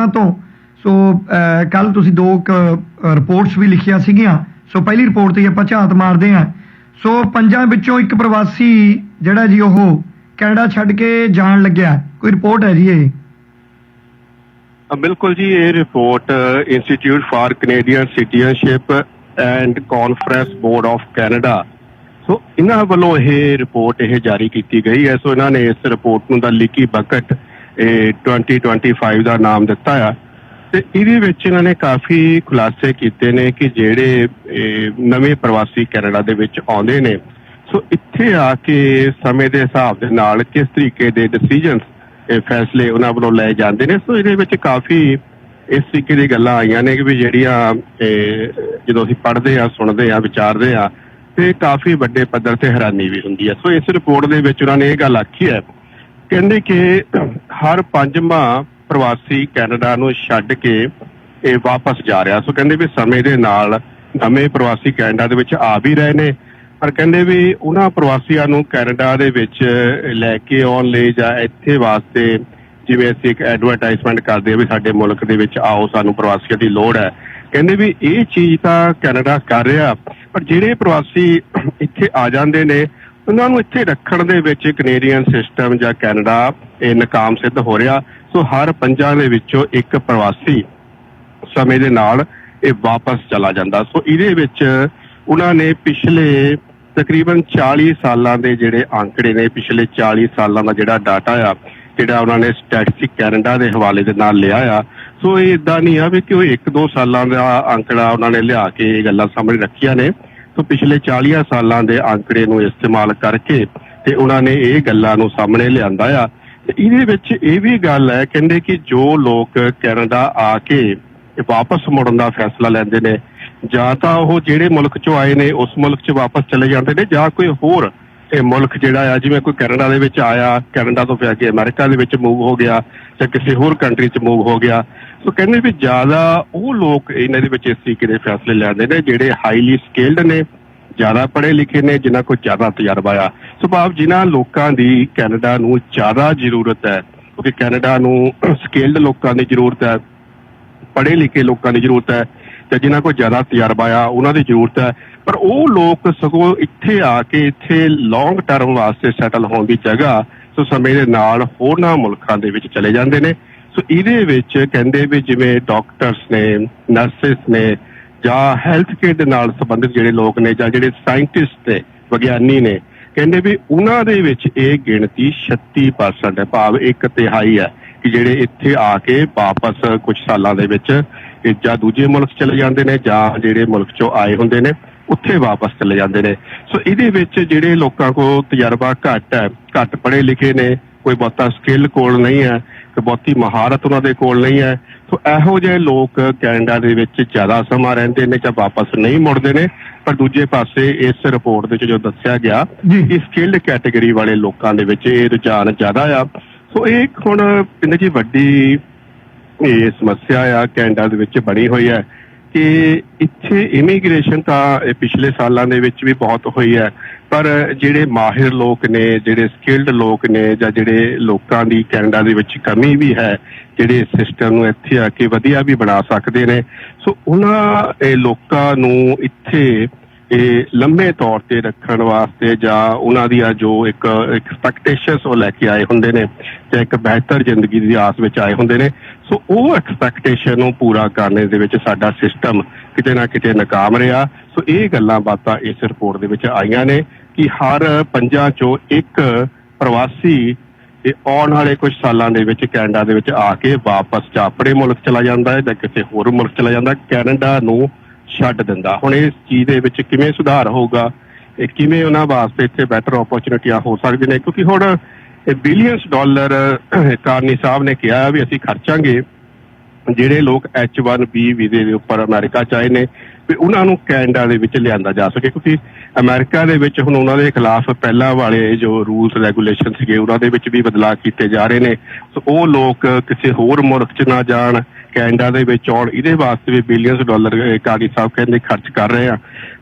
ਰਿਪੋਰਟਾਂ ਤੋਂ। ਸੋ ਕੱਲ ਤੁਸੀਂ ਦੋ ਰਿਪੋਰਟਸ ਵੀ ਲਿਖੀਆਂ ਸੀਗੀਆਂ। ਸੋ, ਪਹਿਲੀ ਰਿਪੋਰਟ ਤੇ ਆਪਾਂ ਝਾਤ ਮਾਰਦੇ ਹਾਂ। ਸੋ, ਪੰਜਾਂ ਵਿੱਚੋਂ ਇੱਕ ਪ੍ਰਵਾਸੀ ਜਿਹੜਾ ਜੀ ਉਹ ਕੈਨੇਡਾ ਛੱਡ ਕੇ ਜਾਣ ਲੱਗਿਆ। ਕੋਈ ਰਿਪੋਰਟ ਹੈ ਜੀ ਇਹ? ਬਿਲਕੁਲ ਜੀ, ਇਹ report institute for Canadian citizenship and conference board of Canada so, ਇਹਨਾਂ ਵੱਲੋਂ ਇਹ ਰਿਪੋਰਟ ਇਹ ਜਾਰੀ ਕੀਤੀ ਗਈ ਹੈ। ਸੋ, ਇਹਨਾਂ ਨੇ ਇਸ ਰਿਪੋਰਟ ਨੂੰ ਦਾ ਲੀਕੀ ਬਕਟ ਇਹ 2025 ਦਾ ਨਾਮ ਦਿੱਤਾ ਆ। ਤੇ ਇਹਦੇ ਵਿੱਚ ਇਹਨਾਂ ਨੇ ਕਾਫੀ ਖੁਲਾਸੇ ਕੀਤੇ ਨੇ ਕਿ ਜਿਹੜੇ ਇਹ, ਨਵੇਂ ਪ੍ਰਵਾਸੀ ਕੈਨੇਡਾ ਦੇ ਵਿੱਚ ਆਉਂਦੇ ਨੇ। ਸੋ ਇੱਥੇ ਆ ਕੇ ਸਮੇਂ ਦੇ ਹਿਸਾਬ ਦੇ ਨਾਲ ਕਿਸ ਤਰੀਕੇ ਦੇ ਡਿਸੀਜਨਸ ਇਹ ਫੈਸਲੇ ਉਹਨਾਂ ਵੱਲੋਂ ਲਏ ਜਾਂਦੇ ਨੇ। ਸੋ ਇਹਦੇ ਵਿੱਚ ਕਾਫੀ ਇਸ ਤਰੀਕੇ ਦੀ ਗੱਲਾਂ ਆਈਆਂ ਨੇ ਕਿ ਵੀ ਜਿਹੜੀਆਂ ਜਦੋਂ ਅਸੀਂ ਪੜ੍ਹਦੇ ਆ ਸੁਣਦੇ ਆ ਵਿਚਾਰਦੇ ਆ ਤੇ ਕਾਫੀ ਵੱਡੇ ਪੱਧਰ ਤੇ ਹੈਰਾਨੀ ਵੀ ਹੁੰਦੀ ਹੈ ਸੋ ਇਸ ਰਿਪੋਰਟ ਦੇ ਵਿੱਚ ਉਹਨਾਂ ਨੇ ਇਹ ਗੱਲ ਆਖੀ ਹੈ ਕਹਿੰਦੇ ਕਿ ਹਰ ਪੰਜਵਾਂ ਪ੍ਰਵਾਸੀ ਕੈਨੇਡਾ ਨੂੰ ਛੱਡ ਕੇ ਇਹ ਵਾਪਸ ਜਾ ਰਿਹਾ। ਸੋ ਕਹਿੰਦੇ ਵੀ ਸਮੇਂ ਦੇ ਨਾਲ ਨਵੇਂ ਪ੍ਰਵਾਸੀ ਕੈਨੇਡਾ ਦੇ ਵਿੱਚ ਆ ਵੀ ਰਹੇ ਨੇ। ਪਰ ਕਹਿੰਦੇ ਵੀ ਉਹਨਾਂ ਪ੍ਰਵਾਸੀਆਂ ਨੂੰ ਕੈਨੇਡਾ ਦੇ ਵਿੱਚ ਲੈ ਕੇ ਆਉਣ ਲਈ ਜਾਂ ਇੱਥੇ ਵਾਸਤੇ ਜਿਵੇਂ ਅਸੀਂ ਇੱਕ ਐਡਵਰਟਾਈਜ਼ਮੈਂਟ ਕਰਦੇ ਆ ਵੀ ਸਾਡੇ ਮੁਲਕ ਦੇ ਵਿੱਚ ਆਓ, ਸਾਨੂੰ ਪ੍ਰਵਾਸੀਆਂ ਦੀ ਲੋੜ ਹੈ। ਕਹਿੰਦੇ ਵੀ ਇਹ ਚੀਜ਼ ਤਾਂ ਕੈਨੇਡਾ ਕਰ ਰਿਹਾ, ਪਰ ਜਿਹੜੇ ਪ੍ਰਵਾਸੀ ਇੱਥੇ ਆ ਜਾਂਦੇ ਨੇ ਉਹਨਾਂ ਨੂੰ ਇੱਥੇ ਰੱਖਣ ਦੇ ਵਿੱਚ ਕੈਨੇਡੀਅਨ ਸਿਸਟਮ ਜਾਂ ਕੈਨੇਡਾ ਇਹ ਨਕਾਮ ਸਿੱਧ ਹੋ ਰਿਹਾ। ਸੋ ਹਰ ਪੰਜਾਂ ਦੇ ਵਿੱਚੋਂ ਇੱਕ ਪ੍ਰਵਾਸੀ ਸਮੇਂ ਦੇ ਨਾਲ ਇਹ ਵਾਪਸ ਚਲਾ ਜਾਂਦਾ। ਸੋ ਇਹਦੇ ਵਿੱਚ ਉਹਨਾਂ ਨੇ ਪਿਛਲੇ ਤਕਰੀਬਨ 40 ਸਾਲਾਂ ਦੇ ਜਿਹੜੇ ਅੰਕੜੇ ਨੇ, ਪਿਛਲੇ 40 ਸਾਲਾਂ ਦਾ ਜਿਹੜਾ ਡਾਟਾ ਆ, ਜਿਹੜਾ ਉਹਨਾਂ ਨੇ ਸਟੈਟਿਸਟਿਕ ਕੈਨੇਡਾ ਦੇ ਹਵਾਲੇ ਦੇ ਨਾਲ ਲਿਆ ਆ। ਸੋ ਇਹ ਇਦਾਂ ਨਹੀਂ ਆ ਵੀ ਕਿ ਉਹ 1-2 ਸਾਲਾਂ ਦਾ ਅੰਕੜਾ ਉਹਨਾਂ ਨੇ ਲਿਆ ਕੇ ਇਹ ਗੱਲਾਂ ਸਾਹਮਣੇ ਰੱਖੀਆਂ ਨੇ। ਸੋ ਪਿਛਲੇ 40 ਸਾਲਾਂ ਦੇ ਅੰਕੜੇ ਨੂੰ ਇਸਤੇਮਾਲ ਕਰਕੇ ਤੇ ਉਹਨਾਂ ਨੇ ਇਹ ਗੱਲਾਂ ਨੂੰ ਸਾਹਮਣੇ ਲਿਆਂਦਾ ਆ। ਤੇ ਇਹਦੇ ਵਿੱਚ ਇਹ ਵੀ ਗੱਲ ਹੈ, ਕਹਿੰਦੇ ਕਿ ਜੋ ਲੋਕ ਕੈਨੇਡਾ ਆ ਕੇ ਵਾਪਸ ਮੁੜਨ ਦਾ ਫੈਸਲਾ ਲੈਂਦੇ ਨੇ, ਜਾਂ ਤਾਂ ਉਹ ਜਿਹੜੇ ਮੁਲਕ ਚੋਂ ਆਏ ਨੇ, ਉਸ ਮੁਲਕ 'ਚ ਵਾਪਸ ਚਲੇ ਜਾਂਦੇ ਨੇ, ਜਾਂ ਕੋਈ ਹੋਰ ਇਹ ਮੁਲਕ ਜਿਹੜਾ ਆ, ਜਿਵੇਂ ਕੋਈ ਕੈਨੇਡਾ ਦੇ ਵਿੱਚ ਆਇਆ, ਕੈਨੇਡਾ ਤੋਂ ਫਿਰ ਅੱਗੇ ਅਮਰੀਕਾ ਦੇ ਵਿੱਚ ਮੂਵ ਹੋ ਗਿਆ, ਜਾਂ ਕਿਸੇ ਹੋਰ ਕੰਟਰੀ 'ਚ ਮੂਵ ਹੋ ਗਿਆ ਸੋ ਕਹਿੰਦੇ ਵੀ ਜ਼ਿਆਦਾ ਉਹ ਲੋਕ ਇਹਨਾਂ ਦੇ ਵਿੱਚ ਇਸ ਤਰੀਕੇ ਦੇ ਫੈਸਲੇ ਲੈਂਦੇ ਨੇ ਜਿਹੜੇ ਹਾਈਲੀ ਸਕਿਲਡ ਨੇ, ਜ਼ਿਆਦਾ ਪੜ੍ਹੇ ਲਿਖੇ ਨੇ, ਜਿਨ੍ਹਾਂ ਕੋਲ ਜ਼ਿਆਦਾ ਤਜਰਬਾ ਆ। ਸੋ ਭਾਵ ਜਿਨ੍ਹਾਂ ਲੋਕਾਂ ਦੀ ਕੈਨੇਡਾ ਨੂੰ ਜ਼ਿਆਦਾ ਜ਼ਰੂਰਤ ਹੈ, ਕਿਉਂਕਿ ਕੈਨੇਡਾ ਨੂੰ ਸਕਿਲਡ ਲੋਕਾਂ ਦੀ ਜ਼ਰੂਰਤ ਹੈ, ਪੜ੍ਹੇ ਲਿਖੇ ਲੋਕਾਂ ਦੀ ਜ਼ਰੂਰਤ ਹੈ, ਤੇ ਜਿਨ੍ਹਾਂ ਕੋਲ ਜ਼ਿਆਦਾ ਤਜਰਬਾ ਆ, ਉਹਨਾਂ ਦੀ ਜ਼ਰੂਰਤ ਹੈ। ਪਰ ਉਹ ਲੋਕ ਸਗੋਂ ਇੱਥੇ ਆ ਕੇ ਇੱਥੇ ਲੌਂਗ ਟਰਮ ਵਾਸਤੇ ਸੈਟਲ ਹੋਣ ਦੀ ਜਗ੍ਹਾ, ਸੋ ਸਮੇਂ ਦੇ ਨਾਲ ਹੋਰਨਾਂ ਮੁਲਕਾਂ ਦੇ ਵਿੱਚ ਚਲੇ ਜਾਂਦੇ ਨੇ। ਸੋ ਇਹਦੇ ਵਿੱਚ ਕਹਿੰਦੇ ਵੀ ਜਿਵੇਂ ਡਾਕਟਰਸ ਨੇ ਨਰਸਿਸ ਨੇ ਜਾਂ ਹੈਲਥ ਕੇਅਰ ਦੇ ਨਾਲ ਸੰਬੰਧਿਤ ਜਿਹੜੇ ਲੋਕ ਨੇ ਜਾਂ ਜਿਹੜੇ ਸਾਇੰਟਿਸਟ ਨੇ, ਵਿਗਿਆਨੀ ਨੇ, ਕਹਿੰਦੇ ਵੀ ਉਹਨਾਂ ਦੇ ਵਿੱਚ ਇਹ ਗਿਣਤੀ 36% ਹੈ। ਭਾਵ ਇੱਕ ਤਿਹਾਈ ਹੈ ਕਿ ਜਿਹੜੇ ਇੱਥੇ ਆ ਕੇ ਵਾਪਸ ਕੁਝ ਸਾਲਾਂ ਦੇ ਵਿੱਚ ਜਾਂ ਦੂਜੇ ਮੁਲਕ ਚਲੇ ਜਾਂਦੇ ਨੇ ਜਾਂ ਜਿਹੜੇ ਮੁਲਕ ਚੋਂ ਆਏ ਹੁੰਦੇ ਨੇ, ਉੱਥੇ ਵਾਪਸ ਚਲੇ ਜਾਂਦੇ ਨੇ। ਸੋ ਇਹਦੇ ਵਿੱਚ ਜਿਹੜੇ ਲੋਕਾਂ ਕੋਲ ਤਜਰਬਾ ਘੱਟ ਹੈ, ਘੱਟ ਪੜ੍ਹੇ ਲਿਖੇ ਨੇ, ਕੋਈ ਬਹੁਤਾ ਸਕਿੱਲ ਕੋਲ ਨਹੀਂ ਹੈ ਬਹੁਤੀ ਮਹਾਰਤ ਉਹਨਾਂ ਦੇ ਕੋਲ ਨਹੀਂ ਹੈ। ਸੋ ਇਹੋ ਜਿਹੇ ਲੋਕ ਕੈਨੇਡਾ ਦੇ ਵਿੱਚ ਜ਼ਿਆਦਾ ਸਮਾਂ ਰਹਿੰਦੇ ਨੇ ਜਾਂ ਵਾਪਸ ਨਹੀਂ ਮੁੜਦੇ ਨੇ। ਪਰ ਦੂਜੇ ਪਾਸੇ ਇਸ ਰਿਪੋਰਟ ਦੇ ਵਿੱਚ ਜੋ ਦੱਸਿਆ ਗਿਆ। ਕਿ ਸਕਿੱਲਡ ਕੈਟਾਗਰੀ ਵਾਲੇ ਲੋਕਾਂ ਦੇ ਵਿੱਚ ਇਹ ਰੁਝਾਨ ਜ਼ਿਆਦਾ ਆ। ਸੋ ਇਹ ਹੁਣ ਕਹਿੰਦੇ ਜੀ ਵੱਡੀ ਇਹ ਸਮੱਸਿਆ ਆ ਕੈਨੇਡਾ ਦੇ ਵਿੱਚ ਬਣੀ ਹੋਈ ਹੈ ਕਿ ਇੱਥੇ ਇਮੀਗ੍ਰੇਸ਼ਨ ਤਾਂ ਪਿਛਲੇ ਸਾਲਾਂ ਦੇ ਵਿੱਚ ਵੀ ਬਹੁਤ ਹੋਈ ਹੈ। ਪਰ ਜਿਹੜੇ ਮਾਹਿਰ ਲੋਕ ਨੇ, ਜਿਹੜੇ ਸਕਿਲਡ ਲੋਕ ਨੇ ਜਾਂ ਜਿਹੜੇ ਲੋਕਾਂ ਦੀ ਕੈਨੇਡਾ ਦੇ ਵਿੱਚ ਕਮੀ ਵੀ ਹੈ, ਜਿਹੜੇ ਸਿਸਟਮ ਨੂੰ ਇੱਥੇ ਆ ਕੇ ਵਧੀਆ ਵੀ ਬਣਾ ਸਕਦੇ ਨੇ, ਸੋ ਉਹਨਾਂ ਲੋਕਾਂ ਨੂੰ ਇੱਥੇ ਇਹ ਲੰਮੇ ਤੌਰ ਤੇ ਰੱਖਣ ਵਾਸਤੇ ਜਾਂ ਉਹਨਾਂ ਦੀਆਂ ਜੋ ਇੱਕ ਐਕਸਪੈਕਟੇਸ਼ਨਸ ਉਹ ਲੈ ਕੇ ਆਏ ਹੁੰਦੇ ਨੇ ਜਾਂ ਇੱਕ ਬਿਹਤਰ ਜ਼ਿੰਦਗੀ ਦੀ ਆਸ ਵਿੱਚ ਆਏ ਹੁੰਦੇ ਨੇ, ਸੋ ਉਹ ਐਕਸਪੈਕਟੇਸ਼ਨ ਨੂੰ ਪੂਰਾ ਕਰਨ ਦੇ ਵਿੱਚ ਸਾਡਾ ਸਿਸਟਮ ਕਿਤੇ ਨਾ ਕਿਤੇ ਨਾਕਾਮ ਰਿਹਾ। ਸੋ ਇਹ ਗੱਲਾਂ ਬਾਤਾਂ ਇਸ ਰਿਪੋਰਟ ਦੇ ਵਿੱਚ ਆਈਆਂ ਨੇ ਕਿ ਹਰ ਪੰਜਾਂ ਚੋਂ ਇੱਕ ਪ੍ਰਵਾਸੀ ਇਹ ਆਉਣ ਵਾਲੇ ਕੁਝ ਸਾਲਾਂ ਦੇ ਵਿੱਚ ਕੈਨੇਡਾ ਦੇ ਵਿੱਚ ਆ ਕੇ ਵਾਪਸ ਜਾਂ ਆਪਣੇ ਮੁਲਕ ਚਲਾ ਜਾਂਦਾ ਹੈ ਜਾਂ ਕਿਸੇ ਹੋਰ ਮੁਲਕ ਚਲਾ ਜਾਂਦਾ ਕੈਨੇਡਾ ਨੂੰ ਛੱਡ ਦਿੰਦਾ। ਹੁਣ ਇਸ ਚੀਜ਼ ਦੇ ਵਿੱਚ ਕਿਵੇਂ ਸੁਧਾਰ ਹੋਊਗਾ, ਇਹ ਕਿਵੇਂ ਉਹਨਾਂ ਵਾਸਤੇ ਇੱਥੇ ਬੈਟਰ ਓਪਰਚੁਨਿਟੀਆਂ ਹੋ ਸਕਦੀਆਂ ਨੇ? ਕਿਉਂਕਿ ਹੁਣ ਇਹ ਬਿਲੀਅਨਸ ਡਾਲਰ ਕਾਰਨੀ ਸਾਹਿਬ ਨੇ ਕਿਹਾ ਵੀ ਅਸੀਂ ਖਰਚਾਂਗੇ। ਜਿਹੜੇ ਲੋਕ H1B ਵੀਜ਼ੇ ਦੇ ਉੱਪਰ ਅਮਰੀਕਾ ਚ ਆਏ ਨੇ, ਵੀ ਉਹਨਾਂ ਨੂੰ ਕੈਨੇਡਾ ਦੇ ਵਿੱਚ ਲਿਆਂਦਾ ਜਾ ਸਕੇ। ਕਿਉਂਕਿ ਅਮਰੀਕਾ ਦੇ ਵਿੱਚ ਹੁਣ ਉਹਨਾਂ ਦੇ ਖਿਲਾਫ ਪਹਿਲਾਂ ਵਾਲੇ ਜੋ ਰੂਲਸ ਰੈਗੂਲੇਸ਼ਨ ਸੀਗੇ ਉਹਨਾਂ ਦੇ ਵਿੱਚ ਵੀ ਬਦਲਾਅ ਕੀਤੇ ਜਾ ਰਹੇ ਨੇ। ਸੋ ਉਹ ਲੋਕ ਕਿਸੇ ਹੋਰ ਮੁਲਕ 'ਚ ਨਾ ਜਾਣ, ਕੈਨੇਡਾ ਦੇ ਵਿੱਚ ਆਉਣ, ਇਹਦੇ ਵਾਸਤੇ ਵੀ ਬਿਲੀਅਨਸ ਡਾਲਰ ਕਾਦੀ ਸਾਹਿਬ ਕਹਿੰਦੇ ਖਰਚ ਕਰ ਰਹੇ ਆ।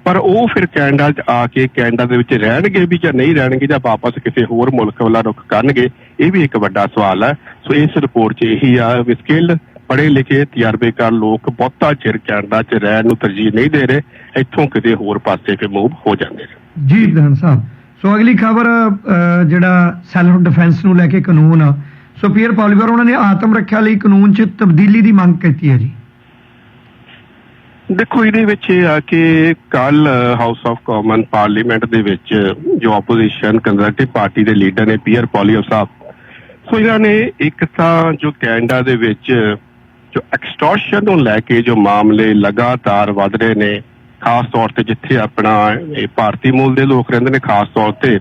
ਪਰ ਉਹ ਫਿਰ ਕੈਨੇਡਾ 'ਚ ਆ ਕੇ ਕੈਨੇਡਾ ਦੇ ਵਿੱਚ ਰਹਿਣਗੇ ਵੀ ਜਾਂ ਨਹੀਂ ਰਹਿਣਗੇ ਜਾਂ ਵਾਪਸ ਕਿਸੇ ਹੋਰ ਮੁਲਕ ਵੱਲ ਰੁਖ ਕਰਨਗੇ, ਇਹ ਵੀ ਇੱਕ ਵੱਡਾ ਸਵਾਲ ਹੈ। ਸੋ ਇਸ ਰਿਪੋਰਟ 'ਚ ਇਹੀ ਆ ਵੀ ਸਕਿੱਲ ਪੜ੍ਹੇ ਲਿਖੇ ਤਜਰਬੇਕਾਰ ਲੋਕ ਬਹੁਤਾ ਚਿਰ ਕੈਨੇਡਾ 'ਚ ਰਹਿਣ ਨੂੰ ਤਰਜੀਹ ਨਹੀਂ ਦੇ ਰਹੇ ਇੱਥੋਂ ਕਿਤੇ ਹੋਰ ਪਾਸੇ ਫਿਰ ਮੂਵ ਹੋ ਜਾਂਦੇ ਨੇ। ਜੀ ਵਿਧਾਨ ਸਾਹਿਬ। ਸੋ ਅਗਲੀ ਖਬਰ ਜਿਹੜਾ ਸੈਲਫ ਡਿਫੈਂਸ ਨੂੰ ਲੈ ਕੇ ਕਾਨੂੰਨ ਆ ਸੋ ਪੀਅਰ ਪਾਲੀਵਰ ਉਹਨਾਂ ਨੇ ਆਤਮ ਰੱਖਿਆ ਲਈ ਕਾਨੂੰਨ 'ਚ ਤਬਦੀਲੀ ਦੀ ਮੰਗ ਕੀਤੀ ਹੈ ਜੀ। ਦੇਖੋ ਇਹਦੇ ਵਿੱਚ ਇਹ ਆ ਕਿ ਕੱਲ ਹਾਊਸ ਆਫ ਕਾਮਨ ਪਾਰਲੀਮੈਂਟ ਦੇ ਵਿੱਚ ਜੋ ਆਪੋਜੀਸ਼ਨ ਕੰਜ਼ਰਵੇਟਿਵ ਪਾਰਟੀ ਦੇ ਲੀਡਰ ਨੇ ਪੀਅਰ ਪੋਲੀਓ ਸਾਹਿਬ ਸੋ ਇਹਨਾਂ ਨੇ ਇੱਕ ਤਾਂ ਜੋ ਕੈਨੇਡਾ ਦੇ ਵਿੱਚ ਜੋ ਐਕਸਟੋਰਸ਼ਨ ਨੂੰ ਲੈ ਕੇ ਜੋ ਮਾਮਲੇ ਲਗਾਤਾਰ ਵਧ ਰਹੇ ਨੇ, ਖਾਸ ਤੌਰ ਤੇ ਜਿੱਥੇ ਆਪਣਾ ਇਹ ਭਾਰਤੀ ਮੂਲ ਦੇ ਲੋਕ ਰਹਿੰਦੇ ਨੇ, ਖਾਸ ਤੌਰ ਤੇ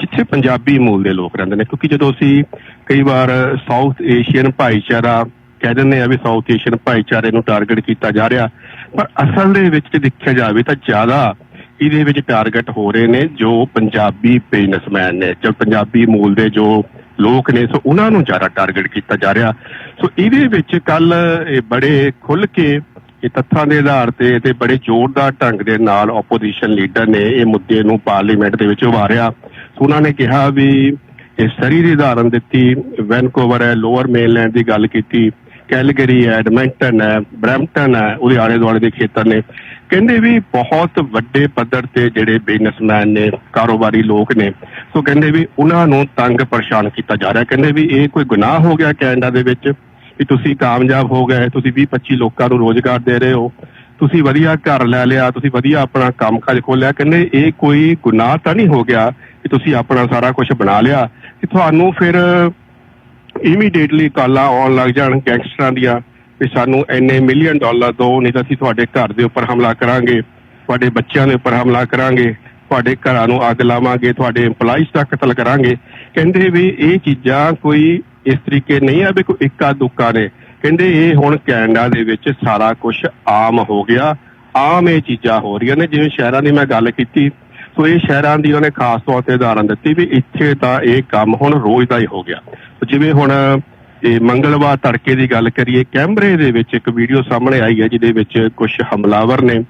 ਜਿੱਥੇ ਪੰਜਾਬੀ ਮੂਲ ਦੇ ਲੋਕ ਰਹਿੰਦੇ ਨੇ, ਕਿਉਂਕਿ ਜਦੋਂ ਅਸੀਂ ਕਈ ਵਾਰ ਸਾਊਥ ਏਸ਼ੀਅਨ ਭਾਈਚਾਰਾ ਕਹਿ ਦਿੰਦੇ ਆ ਵੀ ਸਾਊਥ ਏਸ਼ੀਅਨ ਭਾਈਚਾਰੇ ਨੂੰ ਟਾਰਗੇਟ ਕੀਤਾ ਜਾ ਰਿਹਾ, ਪਰ ਅਸਲ ਦੇ ਵਿੱਚ ਜੇ ਦੇਖਿਆ ਜਾਵੇ ਤਾਂ ਜ਼ਿਆਦਾ ਇਹਦੇ ਵਿੱਚ ਟਾਰਗੇਟ ਹੋ ਰਹੇ ਨੇ ਜੋ ਪੰਜਾਬੀ ਬਿਜ਼ਨਸਮੈਨ ਨੇ, ਜੋ ਪੰਜਾਬੀ ਮੂਲ ਦੇ ਜੋ ਲੋਕ ਨੇ, ਸੋ ਉਹਨਾਂ ਨੂੰ ਜ਼ਿਆਦਾ ਟਾਰਗੇਟ ਕੀਤਾ ਜਾ ਰਿਹਾ। ਸੋ ਇਹਦੇ ਵਿੱਚ ਕੱਲ ਇਹ ਬੜੇ ਖੁੱਲ ਕੇ ਇਹ ਤੱਥਾਂ ਦੇ ਆਧਾਰ ਤੇ ਤੇ ਬੜੇ ਜ਼ੋਰਦਾਰ ਢੰਗ ਦੇ ਨਾਲ ਆਪੋਜੀਸ਼ਨ ਲੀਡਰ ਨੇ ਇਹ ਮੁੱਦੇ ਨੂੰ ਪਾਰਲੀਮੈਂਟ ਦੇ ਵਿੱਚ ਉਭਾਰਿਆ। ਸੋ ਉਹਨਾਂ ਨੇ ਕਿਹਾ ਵੀ ਇਹ ਸਰੀ ਦੀ ਉਦਾਹਰਨ ਦਿੱਤੀ ਵੈਨਕੂਵਰ ਹੈ ਲੋਅਰ ਮੇਨਲੈਂਡ ਦੀ ਗੱਲ ਕੀਤੀ ਕੈਲਗਰੀ ਹੈ ਐਡਮਿੰਟਨ ਹੈ ਬ੍ਰੈਂਪਟਨ ਹੈ ਉਹਦੇ ਆਲੇ ਦੁਆਲੇ ਦੇ ਖੇਤਰ ਨੇ। ਕਹਿੰਦੇ ਵੀ ਬਹੁਤ ਵੱਡੇ ਪੱਧਰ ਤੇ ਜਿਹੜੇ ਬਿਜ਼ਨਸਮੈਨ ਨੇ, ਕਾਰੋਬਾਰੀ ਲੋਕ ਨੇ, ਸੋ ਕਹਿੰਦੇ ਵੀ ਉਹਨਾਂ ਨੂੰ ਤੰਗ ਪਰੇਸ਼ਾਨ ਕੀਤਾ ਜਾ ਰਿਹਾ। ਕਹਿੰਦੇ ਵੀ ਇਹ ਕੋਈ ਗੁਨਾਹ ਹੋ ਗਿਆ ਕੈਨੇਡਾ ਦੇ ਵਿੱਚ ਵੀ ਤੁਸੀਂ ਕਾਮਯਾਬ ਹੋ ਗਏ, ਤੁਸੀਂ 20 25 ਲੋਕਾਂ ਨੂੰ ਰੋਜ਼ਗਾਰ ਦੇ ਰਹੇ ਹੋ, ਤੁਸੀਂ ਵਧੀਆ ਘਰ ਲੈ ਲਿਆ, ਤੁਸੀਂ ਵਧੀਆ ਆਪਣਾ ਕੰਮਕਾਜ ਖੋਲਿਆ ਕਹਿੰਦੇ ਇਹ ਕੋਈ ਗੁਨਾਹ ਤਾਂ ਨਹੀਂ ਹੋ ਗਿਆ ਕਿ ਤੁਸੀਂ ਆਪਣਾ ਸਾਰਾ ਕੁਝ ਬਣਾ ਲਿਆ। ਕਿ ਤੁਹਾਨੂੰ ਫਿਰ ਇਮੀਡੀਏਟਲੀ ਕਾਲਾਂ ਆਉਣ ਲੱਗ ਜਾਣ, ਗੈਂਗਸਟਰਾਂ ਦੀਆਂ। ਵੀ ਸਾਨੂੰ ਇੰਨੇ ਮਿਲੀਅਨ ਡਾਲਰ ਦਿਓ ਨਹੀਂ ਤਾਂ ਅਸੀਂ ਤੁਹਾਡੇ ਘਰ ਦੇ ਉੱਪਰ ਹਮਲਾ ਕਰਾਂਗੇ, ਤੁਹਾਡੇ ਬੱਚਿਆਂ ਦੇ ਉੱਪਰ ਹਮਲਾ ਕਰਾਂਗੇ, ਤੁਹਾਡੇ ਘਰਾਂ ਨੂੰ ਅੱਗ ਲਾਵਾਂਗੇ, ਤੁਹਾਡੇ EMPLOYEES ਦਾ ਕਤਲ ਕਰਾਂਗੇ। ਕਹਿੰਦੇ ਵੀ ਇਹ ਚੀਜ਼ਾਂ ਕੋਈ ਇਸ ਤਰੀਕੇ ਨਹੀਂ ਆ ਵੀ ਕੋਈ ਇੱਕਾ ਦੁੱਕਾ ਨੇ। ਕਹਿੰਦੇ ਇਹ ਹੁਣ ਕੈਨੇਡਾ ਦੇ ਵਿੱਚ ਸਾਰਾ ਕੁਝ ਆਮ ਹੋ ਗਿਆ। ਆਮ ਇਹ ਚੀਜ਼ਾਂ ਹੋ ਰਹੀਆਂ ਨੇ, ਜਿਵੇਂ ਸ਼ਹਿਰਾਂ ਦੀ ਮੈਂ ਗੱਲ ਕੀਤੀ। ਸੋ ਇਹ ਸ਼ਹਿਰਾਂ ਦੀ ਉਹਨੇ ਖਾਸ ਤੌਰ ਤੇ ਉਦਾਹਰਨ ਦਿੱਤੀ ਵੀ ਇੱਥੇ ਤਾਂ ਇਹ ਕੰਮ ਹੁਣ ਰੋਜ਼ ਦਾ ਹੀ ਹੋ ਗਿਆ। ਜਿਵੇਂ ਹੁਣ ਇਹ ਮੰਗਲਵਾਰ ਤੜਕੇ ਦੀ ਗੱਲ ਕਰੀਏ, ਕੈਮਰੇ ਦੇ ਵਿੱਚ ਇੱਕ ਵੀਡੀਓ ਸਾਹਮਣੇ ਆਈ ਹੈ, ਜਿਹਦੇ ਵਿੱਚ ਕੁਝ ਹਮਲਾਵਰ ਨੇ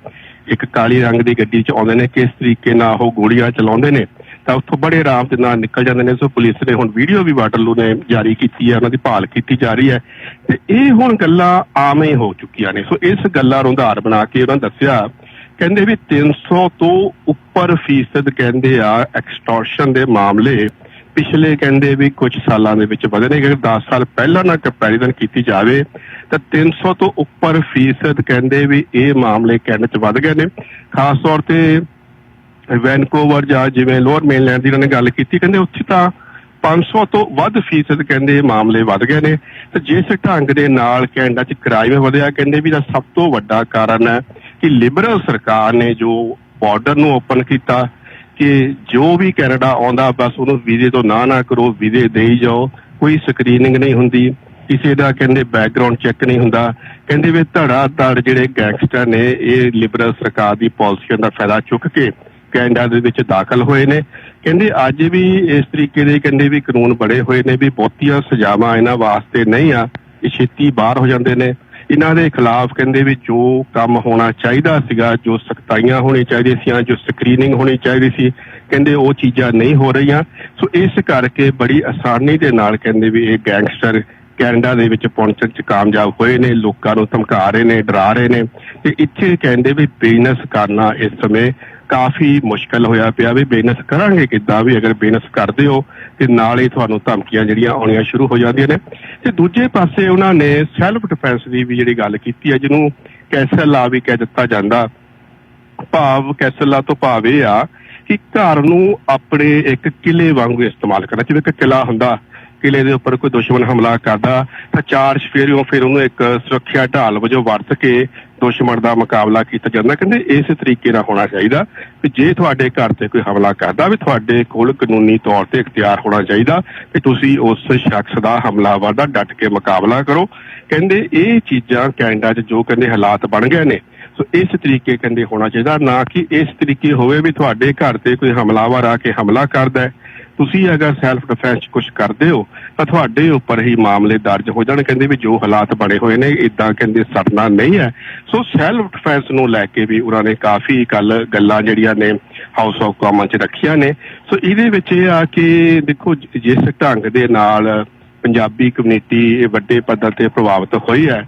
ਇੱਕ ਕਾਲੀ ਰੰਗ ਦੀ ਗੱਡੀ 'ਚ ਆਉਂਦੇ ਨੇ, ਕਿਸ ਤਰੀਕੇ ਨਾਲ ਉਹ ਗੋਲੀਆਂ ਚਲਾਉਂਦੇ ਨੇ, ਤਾਂ ਉੱਥੋਂ ਬੜੇ ਆਰਾਮ ਦੇ ਨਾਲ ਨਿਕਲ ਜਾਂਦੇ ਨੇ। ਸੋ ਪੁਲਿਸ ਨੇ ਹੁਣ ਵੀਡੀਓ ਵੀ ਵਾਟਰਲੂ ਨੇ ਜਾਰੀ ਕੀਤੀ ਹੈ, ਉਹਨਾਂ ਦੀ ਭਾਲ ਕੀਤੀ ਜਾ ਰਹੀ ਹੈ। ਤੇ ਇਹ ਹੁਣ ਗੱਲਾਂ ਆਮ ਹੀ ਹੋ ਚੁੱਕੀਆਂ ਨੇ। ਸੋ ਇਸ ਗੱਲਾਂ ਨੂੰ ਆਧਾਰ ਬਣਾ ਕੇ ਉਹਨਾਂ ਦੱਸਿਆ, ਕਹਿੰਦੇ ਵੀ 300 ਤੋਂ ਉੱਪਰ ਫੀਸਦ ਕਹਿੰਦੇ ਆ, ਐਕਸਟੋਰਸ਼ਨ ਦੇ ਮਾਮਲੇ ਪਿਛਲੇ ਕਹਿੰਦੇ ਵੀ ਕੁਝ ਸਾਲਾਂ ਦੇ ਵਿੱਚ ਵਧੇ ਨੇ ਅਗਰ 10 ਸਾਲ ਪਹਿਲਾਂ ਨਾਲ ਕੰਪੈਰੀਜ਼ਨ ਕੀਤੀ ਜਾਵੇ ਤਾਂ 300 ਤੋਂ ਉੱਪਰ ਫੀਸਦ ਕਹਿੰਦੇ ਵੀ ਇਹ ਮਾਮਲੇ ਕੈਨੇਡਾ 'ਚ ਵੱਧ ਗਏ ਨੇ। ਖਾਸ ਤੌਰ ਤੇ ਵੈਨਕੂਵਰ ਜਾਂ ਜਿਵੇਂ ਲੋਅਰ ਮੇਨਲੈਂਡ ਦੀ ਉਹਨਾਂ ਨੇ ਗੱਲ ਕੀਤੀ, ਕਹਿੰਦੇ ਉੱਥੇ ਤਾਂ 500 ਤੋਂ ਵੱਧ ਫੀਸਦ ਕਹਿੰਦੇ ਇਹ ਮਾਮਲੇ ਵੱਧ ਗਏ ਨੇ। ਤੇ ਜਿਸ ਢੰਗ ਦੇ ਨਾਲ ਕੈਨੇਡਾ 'ਚ ਕ੍ਰਾਈਮ ਵਧਿਆ, ਕਹਿੰਦੇ ਵੀ ਦਾ ਸਭ ਤੋਂ ਵੱਡਾ ਕਾਰਨ ਹੈ ਕਿ ਲਿਬਰਲ ਸਰਕਾਰ ਨੇ ਜੋ ਬਾਰਡਰ ਨੂੰ ਓਪਨ ਕੀਤਾ ਕਿ ਜੋ ਵੀ ਕੈਨੇਡਾ ਆਉਂਦਾ, ਬਸ ਉਹਨੂੰ ਵੀਜ਼ੇ ਤੋਂ ਨਾ ਨਾ ਕਰੋ, ਵੀਜ਼ੇ ਦੇਈ ਜਾਓ। ਕੋਈ ਸਕਰੀਨਿੰਗ ਨਹੀਂ ਹੁੰਦੀ। ਕਿਸੇ ਦਾ ਕਹਿੰਦੇ ਬੈਕਗ੍ਰਾਉਂਡ ਚੈੱਕ ਨਹੀਂ ਹੁੰਦਾ। ਕਹਿੰਦੇ ਵੀ ਧੜਾ ਧੜ ਜਿਹੜੇ ਗੈਂਗਸਟਰ ਨੇ, ਇਹ ਲਿਬਰਲ ਸਰਕਾਰ ਦੀ ਪਾਲਿਸੀਆਂ ਦਾ ਫਾਇਦਾ ਚੁੱਕ ਕੇ ਕੈਨੇਡਾ ਦੇ ਵਿੱਚ ਦਾਖਲ ਹੋਏ ਨੇ। ਕਹਿੰਦੇ ਅੱਜ ਵੀ ਇਸ ਤਰੀਕੇ ਦੇ ਕਹਿੰਦੇ ਵੀ ਕਾਨੂੰਨ ਬੜੇ ਹੋਏ ਨੇ ਵੀ ਬਹੁਤੀਆਂ ਸਜ਼ਾਵਾਂ ਇਹਨਾਂ ਵਾਸਤੇ ਨਹੀਂ ਆ। ਇਹ ਛੇਤੀ ਬਾਹਰ ਹੋ ਜਾਂਦੇ ਨੇ। ਇਹਨਾਂ ਦੇ ਖਿਲਾਫ ਕਹਿੰਦੇ ਵੀ ਜੋ ਕੰਮ ਹੋਣਾ ਚਾਹੀਦਾ ਸੀਗਾ, ਜੋ ਸਖਤਾਈਆਂ ਹੋਣੀ ਚਾਹੀਦੀਆਂ ਸੀ ਜੋ ਸਕਰੀਨਿੰਗ ਹੋਣੀ ਚਾਹੀਦੀ ਸੀ, ਕਹਿੰਦੇ ਉਹ ਚੀਜ਼ਾਂ ਨਹੀਂ ਹੋ ਰਹੀਆਂ। ਸੋ ਇਸ ਕਰਕੇ ਬੜੀ ਆਸਾਨੀ ਦੇ ਨਾਲ ਕਹਿੰਦੇ ਵੀ ਇਹ ਗੈਂਗਸਟਰ ਕੈਨੇਡਾ ਦੇ ਵਿੱਚ ਪਹੁੰਚਣ ਚ ਕਾਮਯਾਬ ਹੋਏ ਨੇ, ਲੋਕਾਂ ਨੂੰ ਧਮਕਾ ਰਹੇ ਨੇ, ਡਰਾ ਰਹੇ ਨੇ। ਤੇ ਇੱਥੇ ਕਹਿੰਦੇ ਵੀ ਬਿਜ਼ਨਸ ਕਰਨਾ ਇਸ ਸਮੇਂ ਕਾਫੀ ਮੁਸ਼ਕਲ ਹੋਇਆ ਪਿਆ ਵੀ ਬਿਜ਼ਨਸ ਕਰਾਂਗੇ ਕਿੱਦਾਂ ਵੀ, ਅਗਰ ਬਿਜ਼ਨਸ ਕਰਦੇ ਹੋ ਤੇ ਨਾਲ ਹੀ ਤੁਹਾਨੂੰ ਧਮਕੀਆਂ ਜਿਹੜੀਆਂ ਆਉਣੀਆਂ ਸ਼ੁਰੂ ਹੋ ਜਾਂਦੀਆਂ ਨੇ। ਤੇ ਦੂਜੇ ਪਾਸੇ ਉਹਨਾਂ ਨੇ ਸੈਲਫ ਡਿਫੈਂਸ ਦੀ ਵੀ ਜਿਹੜੀ ਗੱਲ ਕੀਤੀ ਹੈ, ਜਿਹਨੂੰ ਕੈਸਲ ਲਾ ਵੀ ਕਹਿ ਦਿੱਤਾ ਜਾਂਦਾ। ਭਾਵ ਕੈਸਲ ਲਾ ਤੋਂ ਭਾਵ ਇਹ ਆ ਕਿ ਘਰ ਨੂੰ ਆਪਣੇ ਇੱਕ ਕਿਲੇ ਵਾਂਗੂ ਇਸਤੇਮਾਲ ਕਰਨਾ, ਜਿਵੇਂ ਕਿ ਕਿਲਾ ਹੁੰਦਾ, ਕਿਲੇ ਦੇ ਉੱਪਰ ਕੋਈ ਦੁਸ਼ਮਣ ਹਮਲਾ ਕਰਦਾ, ਤਾਂ ਚਾਰ ਸਫੇਰਿਓਂ ਫਿਰ ਉਹਨੂੰ ਇੱਕ ਸੁਰੱਖਿਆ ਢਾਲ ਵਜੋਂ ਵਰਤ ਕੇ ਦੁਸ਼ਮਣ ਦਾ ਮੁਕਾਬਲਾ ਕੀਤਾ ਜਾਂਦਾ, ਕਹਿੰਦੇ ਇਸ ਤਰੀਕੇ ਨਾਲ ਹੋਣਾ ਚਾਹੀਦਾ ਕਿ ਜੇ ਤੁਹਾਡੇ ਘਰ ਤੇ ਕੋਈ ਹਮਲਾ ਕਰਦਾ ਵੀ ਤੁਹਾਡੇ ਕੋਲ ਕਾਨੂੰਨੀ ਤੌਰ ਤੇ ਇਖਤਿਆਰ ਹੋਣਾ ਚਾਹੀਦਾ ਕਿ ਤੁਸੀਂ ਉਸ ਸ਼ਖਸ ਦਾ ਹਮਲਾਵਰ ਦਾ ਡਟ ਕੇ ਮੁਕਾਬਲਾ ਕਰੋ। ਕਹਿੰਦੇ ਇਹ ਚੀਜ਼ਾਂ ਕੈਨੇਡਾ 'ਚ ਜੋ ਕਹਿੰਦੇ ਹਾਲਾਤ ਬਣ ਗਏ ਨੇ, ਸੋ ਇਸ ਤਰੀਕੇ ਕਹਿੰਦੇ ਹੋਣਾ ਚਾਹੀਦਾ, ਨਾ ਕਿ ਇਸ ਤਰੀਕੇ ਹੋਵੇ ਵੀ ਤੁਹਾਡੇ ਘਰ ਤੇ ਕੋਈ ਹਮਲਾਵਰ ਆ ਕੇ ਹਮਲਾ ਕਰਦਾ ਹੈ। ਤੁਸੀਂ ਅਗਰ ਸੈਲਫ ਡਿਫੈਂਸ ਕੁਝ ਕਰਦੇ ਹੋ, ਤਾਂ ਤੁਹਾਡੇ ਉੱਪਰ ਹੀ ਮਾਮਲੇ ਦਰਜ ਹੋ ਜਾਣ। ਕਹਿੰਦੇ ਵੀ ਜੋ ਹਾਲਾਤ ਬਣੇ ਹੋਏ ਨੇ ਇਦਾਂ ਕਹਿੰਦੇ ਸਰਨਾ ਨਹੀਂ ਹੈ। ਸੋ ਸੈਲਫ ਡਿਫੈਂਸ ਨੂੰ ਲੈ ਕੇ ਵੀ ਉਹਨਾਂ ਨੇ ਕਾਫੀ ਕੱਲ ਗੱਲਾਂ ਜਿਹੜੀਆਂ ਨੇ ਹਾਊਸ ਆਫ ਕਾਮਨ 'ਚ ਰੱਖੀਆਂ ਨੇ। ਸੋ ਇਹਦੇ ਵਿੱਚ ਇਹ ਆ ਕਿ ਦੇਖੋ ਜਿਸ ਢੰਗ ਦੇ ਨਾਲ ਪੰਜਾਬੀ ਕਮਿਊਨਿਟੀ ਵੱਡੇ ਪੱਧਰ ਤੇ ਪ੍ਰਭਾਵਿਤ ਹੋਈ ਹੈ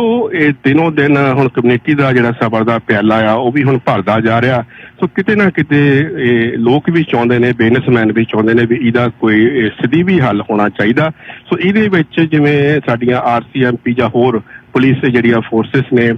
ਸੋ ਇਹ ਦਿਨੋਂ ਦਿਨ ਹੁਣ ਕਮਿਊਨਿਟੀ ਦਾ ਜਿਹੜਾ ਸਬਰ ਦਾ ਪਿਆਲਾ ਆ, ਉਹ ਵੀ ਹੁਣ ਭਰਦਾ ਜਾ ਰਿਹਾ। ਸੋ ਕਿਤੇ ਨਾ ਕਿਤੇ ਇਹ ਲੋਕ ਵੀ ਚਾਹੁੰਦੇ ਨੇ ਬਿਜ਼ਨਸਮੈਨ ਵੀ ਚਾਹੁੰਦੇ ਨੇ ਵੀ ਇਹਦਾ ਕੋਈ ਇਹ ਸਿੱਧੀ ਵੀ ਹੱਲ ਹੋਣਾ ਚਾਹੀਦਾ। ਸੋ ਇਹਦੇ ਵਿੱਚ ਜਿਵੇਂ ਸਾਡੀਆਂ ਆਰਸੀਐਮਪੀ ਜਾਂ ਹੋਰ ਪੁਲਿਸ ਜਿਹੜੀਆਂ ਫੋਰਸਸ ਨੇ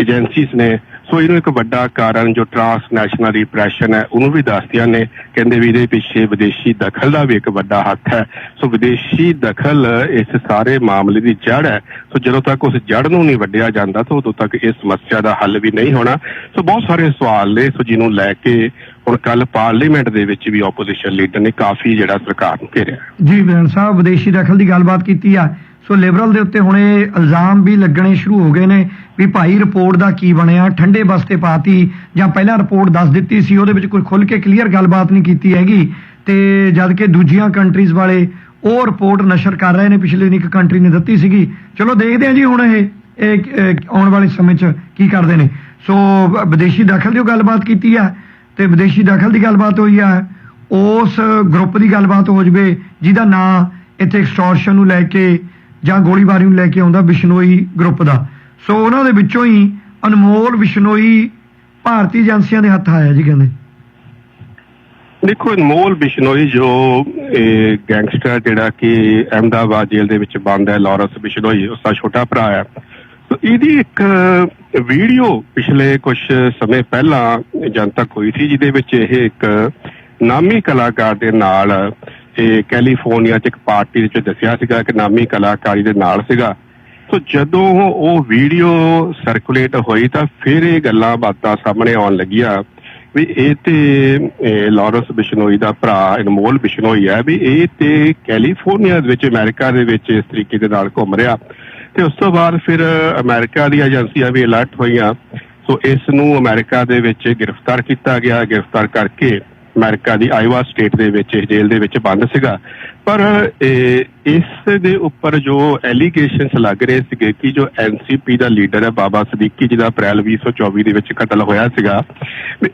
ਏਜੰਸੀਜ਼ ਨੇ ਸੋ ਇਹਨੂੰ ਇੱਕ ਵੱਡਾ ਕਾਰਨ ਜੋ ਟ੍ਰਾਂਸਨੈਸ਼ਨਲ ਰਿਪਰੈਸ਼ਨ ਹੈ, ਉਹਨੂੰ ਵੀ ਦੱਸਦੀਆਂ ਨੇ, ਕਹਿੰਦੇ ਵੀ ਇਹਦੇ ਪਿੱਛੇ ਵਿਦੇਸ਼ੀ ਦਖਲ ਦਾ ਵੀ ਇੱਕ ਵੱਡਾ ਹੱਥ ਹੈ। ਸੋ ਵਿਦੇਸ਼ੀ ਦਖਲ ਇਸ ਸਾਰੇ ਮਾਮਲੇ ਦੀ ਜੜ ਹੈ। ਸੋ ਜਦੋਂ ਤੱਕ ਉਸ ਜੜ ਨੂੰ ਨਹੀਂ ਵੱਢਿਆ ਜਾਂਦਾ, ਤਾਂ ਉਦੋਂ ਤੱਕ ਇਸ ਸਮੱਸਿਆ ਦਾ ਹੱਲ ਵੀ ਨਹੀਂ ਹੋਣਾ। ਸੋ ਬਹੁਤ ਸਾਰੇ ਸਵਾਲ ਨੇ, ਸੋ ਜਿਹਨੂੰ ਲੈ ਕੇ ਹੁਣ ਕੱਲ ਪਾਰਲੀਮੈਂਟ ਦੇ ਵਿੱਚ ਵੀ ਆਪੋਜੀਸ਼ਨ ਲੀਡਰ ਨੇ ਕਾਫੀ ਜਿਹੜਾ ਸਰਕਾਰ ਨੂੰ ਘੇਰਿਆ। ਜੀ ਬਿਆਨ ਸਾਹਿਬ, ਵਿਦੇਸ਼ੀ ਦਖਲ ਦੀ ਗੱਲਬਾਤ ਕੀਤੀ ਆ। ਸੋ ਲਿਬਰਲ ਦੇ ਉੱਤੇ ਹੁਣ ਇਹ ਇਲਜ਼ਾਮ ਵੀ ਲੱਗਣੇ ਸ਼ੁਰੂ ਹੋ ਗਏ ਨੇ ਵੀ ਭਾਈ ਰਿਪੋਰਟ ਦਾ ਕੀ ਬਣਿਆ, ਠੰਡੇ ਬਸਤੇ ਪਾਤੀ, ਜਾਂ ਪਹਿਲਾਂ ਰਿਪੋਰਟ ਦੱਸ ਦਿੱਤੀ ਸੀ, ਉਹਦੇ ਵਿੱਚ ਕੋਈ ਖੁੱਲ ਕੇ ਕਲੀਅਰ ਗੱਲਬਾਤ ਨਹੀਂ ਕੀਤੀ ਹੈਗੀ। ਤੇ ਜਦ ਕਿ ਦੂਜੀਆਂ ਕੰਟਰੀਜ਼ ਵਾਲੇ ਉਹ ਰਿਪੋਰਟ ਨਸ਼ਰ ਕਰ ਰਹੇ ਨੇ, ਪਿਛਲੇ ਦਿਨ ਇੱਕ ਕੰਟਰੀ ਨੇ ਦਿੱਤੀ ਸੀਗੀ। ਚਲੋ ਦੇਖਦੇ ਹਾਂ ਜੀ ਹੁਣ ਇਹ ਆਉਣ ਵਾਲੇ ਸਮੇਂ 'ਚ ਕੀ ਕਰਦੇ ਨੇ। ਸੋ ਵਿਦੇਸ਼ੀ ਦਖਲ ਦੀ ਉਹ ਗੱਲਬਾਤ ਕੀਤੀ ਆ, ਤੇ ਵਿਦੇਸ਼ੀ ਦਖਲ ਦੀ ਗੱਲਬਾਤ ਹੋਈ ਆ, ਉਸ ਗਰੁੱਪ ਦੀ ਗੱਲਬਾਤ ਹੋ ਜਵੇ, ਜਿਹਦਾ ਨਾਂ ਇੱਥੇ ਐਕਸਟੋਰਸ਼ਨ ਨੂੰ ਲੈ ਕੇ ਜਾਂ ਗੋਲੀਬਾਰੀ ਨੂੰ ਲੈ ਕੇ ਆਉਂਦਾ ਬਿਸ਼ਨੋਈ ਗਰੁੱਪ ਦਾ। ਸੋ ਉਹਨਾਂ ਦੇ ਵਿੱਚੋਂ ਹੀ ਅਨਮੋਲ ਬਿਸ਼ਨੋਈ ਭਾਰਤੀ ਏਜੰਸੀਆਂ ਦੇ ਹੱਥ ਆਇਆ ਜੀ ਕਹਿੰਦੇ। ਦੇਖੋ, ਅਨਮੋਲ ਬਿਸ਼ਨੋਈ ਜੋ ਗੈਂਗਸਟਰ ਜਿਹੜਾ ਕਿ ਅਹਿਮਦਾਬਾਦ ਜੇਲ੍ਹ ਦੇ ਵਿੱਚ ਬੰਦ ਹੈ, ਲਾਰੈਂਸ ਬਿਸ਼ਨੋਈ, ਉਸ ਦਾ ਛੋਟਾ ਭਰਾ ਹੈ ਸੋ ਇਹਦੀ ਇੱਕ ਵੀਡੀਓ ਪਿਛਲੇ ਕੁਝ ਸਮੇਂ ਪਹਿਲਾਂ ਜਨਤਕ ਹੋਈ ਸੀ, ਜਿਹਦੇ ਵਿੱਚ ਇਹ ਇੱਕ ਨਾਮੀ ਕਲਾਕਾਰ ਦੇ ਨਾਲ ਇਹ ਕੈਲੀਫੋਰਨੀਆ 'ਚ ਇੱਕ ਪਾਰਟੀ ਵਿੱਚ ਦੱਸਿਆ ਸੀਗਾ ਕਿ ਨਾਮੀ ਕਲਾਕਾਰੀ ਦੇ ਨਾਲ ਸੀਗਾ। ਸੋ ਜਦੋਂ ਉਹ ਵੀਡੀਓ ਸਰਕੂਲੇਟ ਹੋਈ ਤਾਂ ਫਿਰ ਇਹ ਗੱਲਾਂ ਬਾਤਾਂ ਸਾਹਮਣੇ ਆਉਣ ਲੱਗੀਆਂ ਵੀ ਇਹ ਤੇ, ਇਹ ਲਾਰੈਂਸ ਬਿਸ਼ਨੋਈ ਦਾ ਭਰਾ ਅਨਮੋਲ ਬਿਸ਼ਨੋਈ ਹੈ ਵੀ ਇਹ ਤੇ ਕੈਲੀਫੋਰਨੀਆ ਦੇ ਵਿੱਚ ਅਮਰੀਕਾ ਦੇ ਵਿੱਚ ਇਸ ਤਰੀਕੇ ਦੇ ਨਾਲ ਘੁੰਮ ਰਿਹਾ। ਤੇ ਉਸ ਤੋਂ ਬਾਅਦ ਫਿਰ ਅਮਰੀਕਾ ਦੀਆਂ ਏਜੰਸੀਆਂ ਵੀ ਅਲਰਟ ਹੋਈਆਂ। ਸੋ ਇਸ ਨੂੰ ਅਮਰੀਕਾ ਦੇ ਵਿੱਚ ਗ੍ਰਿਫਤਾਰ ਕੀਤਾ ਗਿਆ। ਗ੍ਰਿਫਤਾਰ ਕਰਕੇ ਅਮਰੀਕਾ ਦੀ ਆਇਵਾ ਸਟੇਟ ਦੇ ਵਿੱਚ ਇਹ ਜੇਲ੍ਹ ਦੇ ਵਿੱਚ ਬੰਦ ਸੀਗਾ। ਪਰ ਇਹ, ਇਸ ਦੇ ਉੱਪਰ ਜੋ ਐਲੀਗੇਸ਼ਨਸ ਲੱਗ ਰਹੇ ਸੀਗੇ ਕਿ ਜੋ ਐਨਸੀਪੀ ਦਾ ਲੀਡਰ ਹੈ ਬਾਬਾ ਸਦੀਕੀ ਜਿਹਦਾ ਅਪ੍ਰੈਲ 2024 ਦੇ ਵਿੱਚ ਕਤਲ ਹੋਇਆ ਸੀਗਾ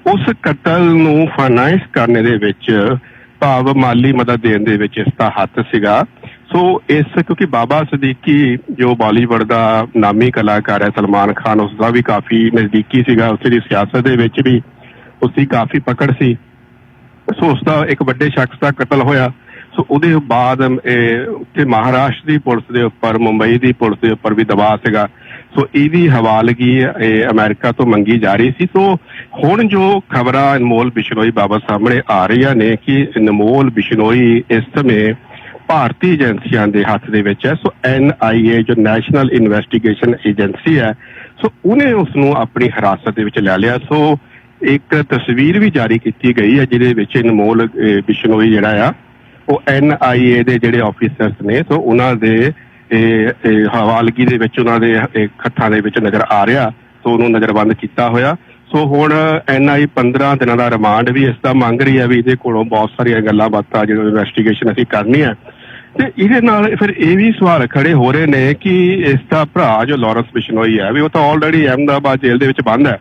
ਉਸ ਕਤਲ ਨੂੰ ਫਾਈਨਾਂਸ ਕਰਨ ਦੇ ਵਿੱਚ ਭਾਵ ਮਾਲੀ ਮਦਦ ਦੇਣ ਦੇ ਵਿੱਚ ਇਸ ਦਾ ਹੱਥ ਸੀਗਾ। ਸੋ ਇਸ ਕਿਉਂਕਿ ਬਾਬਾ ਸਦੀਕੀ ਜੋ ਬਾਲੀਵੁੱਡ ਦਾ ਨਾਮੀ ਕਲਾਕਾਰ ਹੈ ਸਲਮਾਨ ਖਾਨ ਉਸ ਦਾ ਵੀ ਕਾਫੀ ਨਜ਼ਦੀਕੀ ਸੀਗਾ ਉਸ ਦੀ ਸਿਆਸਤ ਦੇ ਵਿੱਚ ਵੀ ਉਸ ਦੀ ਕਾਫੀ ਪਕੜ ਸੀ। ਸੋ ਉਸ ਦਾ ਇੱਕ ਵੱਡੇ ਸ਼ਖਸ ਦਾ ਕਤਲ ਹੋਇਆ। ਸੋ ਉਹਦੇ ਬਾਅਦ, ਇਹ ਉੱਥੇ ਮਹਾਰਾਸ਼ਟਰ ਦੀ ਪੁਲਿਸ ਦੇ ਉੱਪਰ, ਮੁੰਬਈ ਦੀ ਪੁਲਿਸ ਦੇ ਉੱਪਰ ਵੀ ਦਬਾਅ ਸੀਗਾ। ਸੋ ਇਹਦੀ ਹਵਾਲਗੀ, ਇਹ ਅਮਰੀਕਾ ਤੋਂ ਮੰਗੀ ਜਾ ਰਹੀ ਸੀ। ਸੋ ਹੁਣ ਜੋ ਖਬਰਾਂ ਅਨਮੋਲ ਬਿਸ਼ਨੋਈ ਬਾਬਾ ਸਾਹਮਣੇ ਆ ਰਹੀਆਂ ਨੇ ਕਿ ਅਨਮੋਲ ਬਿਸ਼ਨੋਈ ਇਸ ਸਮੇਂ ਭਾਰਤੀ ਏਜੰਸੀਆਂ ਦੇ ਹੱਥ ਦੇ ਵਿੱਚ ਹੈ। ਸੋ ਐਨ ਆਈ ਏ, ਜੋ ਨੈਸ਼ਨਲ ਇਨਵੈਸਟੀਗੇਸ਼ਨ ਏਜੰਸੀ ਹੈ, ਸੋ ਉਹਨੇ ਉਸ ਨੂੰ ਆਪਣੀ ਹਿਰਾਸਤ ਦੇ ਵਿੱਚ ਲੈ ਲਿਆ। ਸੋ ਇੱਕ ਤਸਵੀਰ ਵੀ ਜਾਰੀ ਕੀਤੀ ਗਈ ਹੈ, ਜਿਹਦੇ ਵਿੱਚ ਅਨਮੋਲ ਬਿਸ਼ਨੋਈ ਜਿਹੜਾ ਆ, ਉਹ ਐਨਆਈਏ ਦੇ ਜਿਹੜੇ ਆਫੀਸਰਸ ਨੇ, ਸੋ ਉਹਨਾਂ ਦੇ ਹਵਾਲਗੀ ਦੇ ਵਿੱਚ ਉਹਨਾਂ ਦੇ ਖੱਠਾਂ ਦੇ ਵਿੱਚ ਨਜ਼ਰ ਆ ਰਿਹਾ, ਸੋ ਉਹਨੂੰ ਨਜ਼ਰਬੰਦ ਕੀਤਾ ਹੋਇਆ। ਸੋ ਹੁਣ ਐਨਆਈ 15 ਦਿਨਾਂ ਦਾ ਰਿਮਾਂਡ ਵੀ ਇਸ ਦਾ ਮੰਗ ਰਹੀ ਹੈ ਵੀ ਇਹਦੇ ਕੋਲੋਂ ਬਹੁਤ ਸਾਰੀਆਂ ਗੱਲਾਂ ਬਾਤਾਂ ਜਿਹੜੀਆਂ ਇਨਵੈਸਟੀਗੇਸ਼ਨ ਅਸੀਂ ਕਰਨੀ ਹੈ। ਤੇ ਇਹਦੇ ਨਾਲ ਫਿਰ ਇਹ ਵੀ ਸਵਾਲ ਖੜੇ ਹੋ ਰਹੇ ਨੇ ਕਿ ਇਸ ਦਾ ਭਰਾ ਜੋ ਲਾਰੈਂਸ ਬਿਸ਼ਨੋਈ ਹੈ, ਵੀ ਉਹ ਤਾਂ ਆਲਰੇਡੀ ਅਹਿਮਦਾਬਾਦ ਜੇਲ੍ਹ ਦੇ ਵਿੱਚ ਬੰਦ ਹੈ।